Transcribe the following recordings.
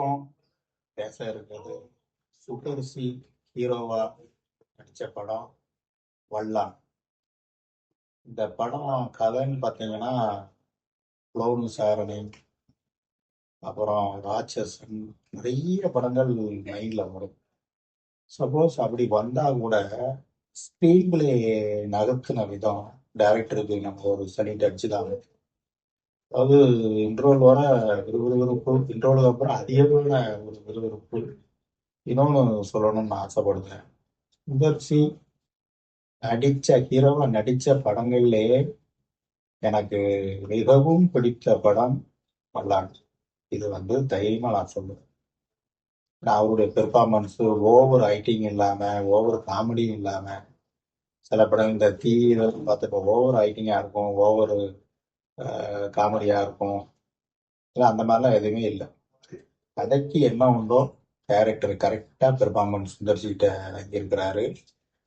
இப்போ பேச இருக்கிறது சுட்டரிசி சி ஹீரோவா நடிச்ச படம் வல்லான் இந்த படம் கதைன்னு பார்த்தீங்கன்னா குளோன் சாரணி அப்புறம் ராட்சசன் நிறைய படங்கள் மைண்டில் வரும். சப்போஸ் அப்படி வந்தா கூட ஸ்க்ரீன் பிளே நகர்த்தின விதம் டைரக்டருக்கு நம்ம ஒரு சனி டச்சு தான். அதாவது இன்ட்ரோல் வர விறுவிறுவிறுப்பு இன்ட்ரோலுக்கு அப்புறம் அதிகமான ஒரு விறுவிறுப்பு. இன்னொன்று சொல்லணும்னு நான் ஆசைப்படுறேன். சுந்தர் நடித்த ஹீரோவா நடித்த படங்கள்லேயே எனக்கு மிகவும் பிடித்த படம் மல்லான் இது வந்து தைரியமாக நான் சொல்லுவேன். நான் அவருடைய பெர்ஃபார்மன்ஸு ஓவர் ஐட்டிங் இல்லாமல் ஓவர் காமெடியும் இல்லாமல் சில படம் இந்த தீ பார்த்துப்போம் ஓவர் ஐட்டிங்காக இருக்கும் ஓவர் காமெடியா இருக்கும். இல்லை அந்த மாதிரிலாம் எதுவுமே இல்லை. கதைக்கு என்ன உண்டோ கேரக்டர் கரெக்டாக பெர்ஃபார்மன்ஸ் சுந்தர்சிகிட்ட இருக்கிறாரு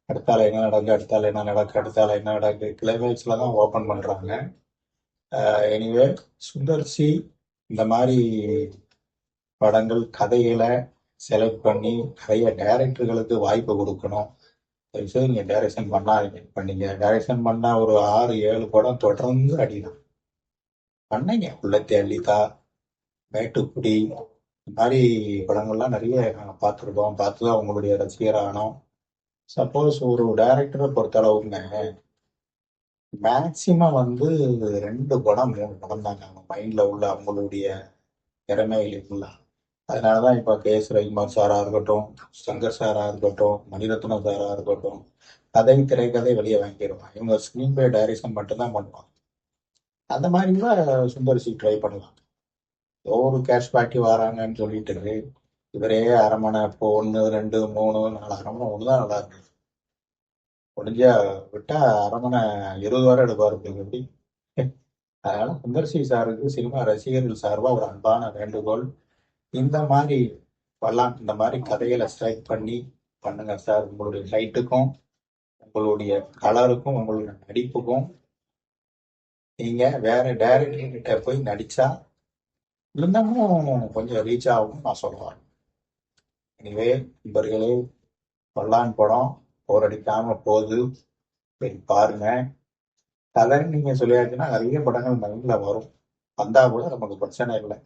அடுத்தால என்ன நடக்கு அடுத்தால என்ன நடக்கு அடுத்தால என்ன நடக்கு கிளைமேக்ஸில் தான் ஓப்பன் பண்ணுறாங்க எனிவே சுந்தர்சி இந்த மாதிரி படங்கள் கதைகளை செலக்ட் பண்ணி நிறைய டைரக்டர்களுக்கு வாய்ப்பு கொடுக்கணும். தயவுசெய்து நீங்கள் டைரக்ஷன் பண்ணாதீங்க. பண்ணீங்க டைரக்ஷன் பண்ணால் ஒரு ஆறு ஏழு படம் தொடர்ந்து அடிதான். பண்ணீங்க. உள்ளத்தை அள்ளிதா மேட்டுக்குடி இந்த மாதிரி படங்கள்லாம் நிறைய நாங்கள் பார்த்துருக்கோம். பார்த்து தான் உங்களுடைய ரசிகரானோம் சப்போஸ் ஒரு டைரக்டரை பொறுத்தளவுங்க மேக்சிமம் வந்து ரெண்டு படம் மூணு படம் தாங்க அவங்க மைண்ட்ல உள்ள அவங்களுடைய திறமைகள் ஃபுல்லா அதனாலதான் இப்போ கே. எஸ். ரவிக்குமார் சாரா இருக்கட்டும் சங்கர் சாரா இருக்கட்டும் மணிரத்னம் சாரா இருக்கட்டும் கதை திரைக்கதை வெளியே வாங்கிடுவான் இவங்க ஸ்க்ரீன் பே டைரக்ஷன் மட்டும்தான் பண்ணுவாங்க. அந்த மாதிரி கூட சுந்தரிசி ட்ரை பண்ணலாம். ஒவ்வொரு கேஷ் பாட்டி வராங்கன்னு சொல்லிட்டு இவரே அரமனை இப்போ ஒன்று ரெண்டு மூணு நாலு அரமனை ஒன்று தான் நல்லா இருக்குது முடிஞ்சா விட்டா அரமனை இருபது வாரம் எடுப்பார் எப்படி? அதனால சுந்தர்சி சாருக்கு சினிமா ரசிகர்கள் சார்பாக ஒரு அன்பான வேண்டுகோள். இந்த மாதிரி வரலாம். இந்த மாதிரி கதைகளை ஸ்ட்ரைக் பண்ணி பண்ணுங்க சார். உங்களுடைய லைட்டுக்கும் உங்களுடைய கலருக்கும் உங்களுடைய நடிப்புக்கும் நீங்க வேற டைரக்டர் கிட்ட போய் நடிச்சா இருந்தாலும் கொஞ்சம் ரீச் ஆகும் நான் சொல்லுவேன். எனவே நண்பர்களே பல்லான் படம் போர் அடிக்காம போகுது. போய் பாருங்க. கதைன்னு நீங்க சொல்லியாச்சுன்னா நிறைய படங்கள் மைண்ட்ல வரும். வந்தா கூட நமக்கு பிரச்சனை இல்லை.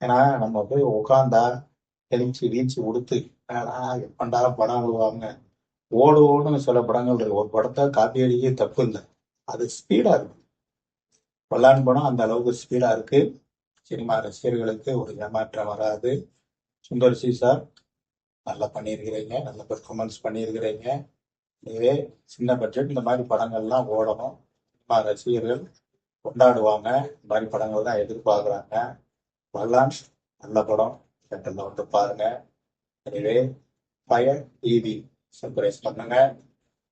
ஏன்னா நம்ம போய் உட்காந்தா எழுச்சி வீச்சு உடுத்து ஆனா எப்பண்டா படம் விடுவாங்க? ஓடு ஓடுன்னு சில படங்கள் இருக்கு. ஒரு படத்தை காப்பி அடிக்க தப்பு இல்லை. அது ஸ்பீடா இருக்கும். கொல்லான் படம் அந்த அளவுக்கு ஸ்பீடா இருக்கு. சினிமா ரசிகர்களுக்கு ஒரு ஏமாற்றம் வராது. சுந்தர் சி சார் நல்லா பண்ணியிருக்கிறீங்க நல்ல பெர்ஃபார்மன்ஸ் பண்ணியிருக்கிறீங்க. இதுவே சின்ன பட்ஜெட் இந்த மாதிரி படங்கள்லாம் ஓடணும். சினிமா ரசிகர்கள் கொண்டாடுவாங்க. இந்த மாதிரி படங்கள் தான் எதிர்பார்க்குறாங்க. வரலாம் நல்ல படம். தேட்டரில் வந்து பாருங்க. எனவே பயன் டிவி. சர்ப்ரைஸ் பண்ணுங்க.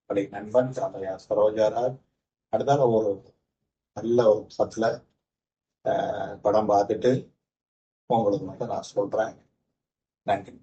அப்படி நண்பன் ராமையா சரோஜாராஜ் அடுத்தால ஒரு நல்ல ஒரு படத்துல படம் பார்த்துட்டு உங்களுக்கு மட்டும் நான் சொல்றேன். நன்றி.